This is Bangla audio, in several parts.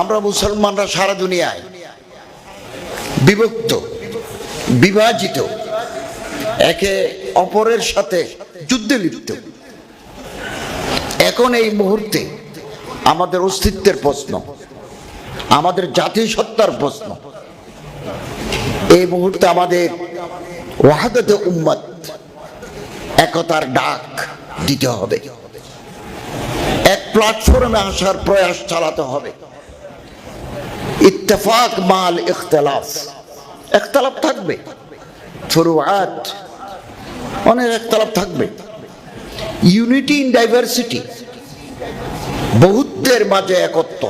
আমরা মুসলমানরা সারা দুনিয়ায় বিভক্ত, বিভাজিত, একে অপরের সাথে যুদ্ধে লিপ্ত। এখন এই মুহূর্তে আমাদের অস্তিত্বের প্রশ্ন, আমাদের জাতিসত্তার প্রশ্ন। এই মুহূর্তে আমাদের ওয়াহাদতে উম্মত একতার ডাক দিতে হবে। এক প্ল্যাটফর্মে আসার প্রয়াস চালাতে হবে। ইত্তেফাক মাল ইখতলাফ। একতলাপ থাকবে। ফুরুয়াত অনেক একতলাপ থাকবে। ইউনিটি ইন ডাইভার্সিটি, বহুত্বের মাঝে একত্ব।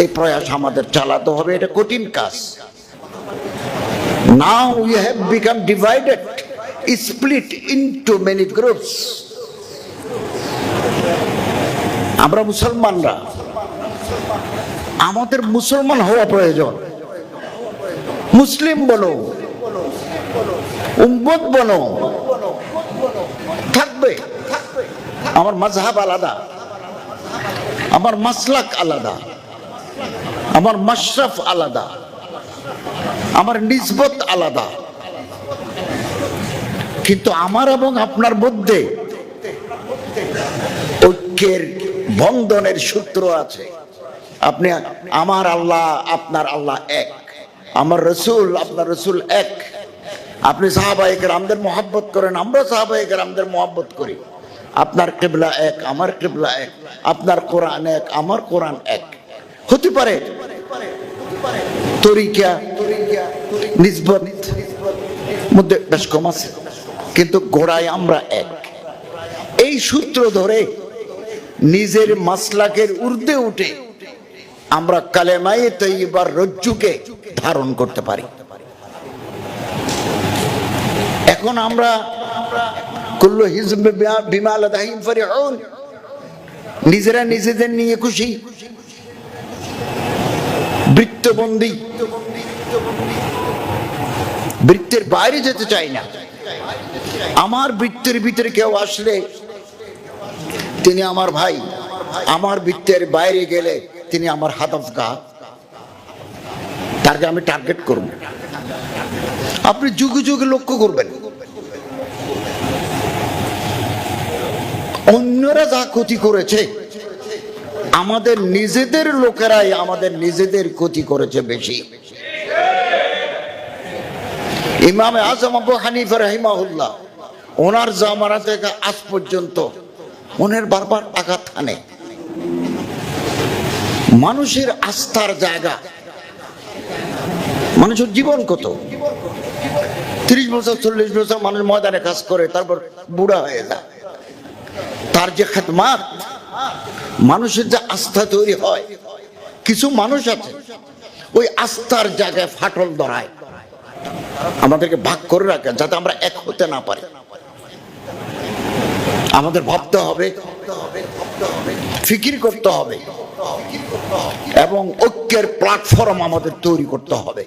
এই প্রয়াস আমাদের চালাতে হবে, এটা কঠিন কাজ। Now we have become divided split into many groups আমরা মুসলমানরা আমাদের মুসলমান হওয়া প্রয়োজন। মুসলিম বলো, উম্মত বলো, থাকবে। আমার মাঝহাব আলাদা, আমার মাসলাক আলাদা, আমার মাশরাফ আলাদা, আমার নিসবত আলাদা। কিন্তু আমার এবং আপনার মধ্যে ঐক্যের বন্ধনের সূত্র আছে। আপনি আমার আল্লাহ, আপনার আল্লাহ এক। আমার রসুল, আপনার রসুল এক। আপনি সাহাবাহিকের আমাদের মোহাব্বত করেন, আমরা সাহাবাহিকের আমাদের মোহাব্বত করি। আপনার কেবলা এক, আমার কেবলা এক। আপনার কোরআন এক, আমার কোরআন এক। হতে পারে তরিকা, নিসবত মধ্যে বেশ কম আছে, কিন্তু গোড়ায় আমরা এক। এই সূত্র ধরে নিজের মাসলাকের ঊর্ধ্বে উঠে আমরা কালেমায়ে তৈবার রজ্জুকে ধারণ করতে পারি। এখন আমরা কুল্লু নিজেরা নিজেদের নিয়ে খুশি। বৃত্তবন্দী। বৃত্তের বাইরে যেতে চাই না। আমার বৃত্তের ভিতরে কেউ আসলে তিনি আমার ভাই। আমার বৃত্তের বাইরে গেলে তিনি আমার হাতফ গা তাকে আমি টার্গেট করব। আপনি যুগে যুগে লক্ষ্য করবেন, অন্যরা যা ক্ষতি করেছে, আমাদের নিজেদের লোকেরাই আমাদের নিজেদের ক্ষতি করেছে বেশি। ইমামে আজম আবু হানিফা রহিমাহুল্লাহ, ওনার জামানা থেকে আজ পর্যন্ত ওনার বারবার আঘাত হানে। মানুষের আস্থার জায়গা। মানুষের জীবন কত? ত্রিশ বছর, চল্লিশ বছর মানুষ ময়দানে কাজ করে, তারপর বুড়া হয়ে যায়। তার যে খেতমাত মানুষের যে আস্থা তৈরি হয়, কিছু মানুষ আছে, ওই আস্থার জায়গায় ফাটল ধরায়। আমাদেরকে ভাগ করে রাখে, যাতে আমরা এক হতে না পারি। আমাদের ভাবতে হবে ফিকির করতে হবে। এবং ঐক্যের প্ল্যাটফর্ম আমাদের তৈরি করতে হবে।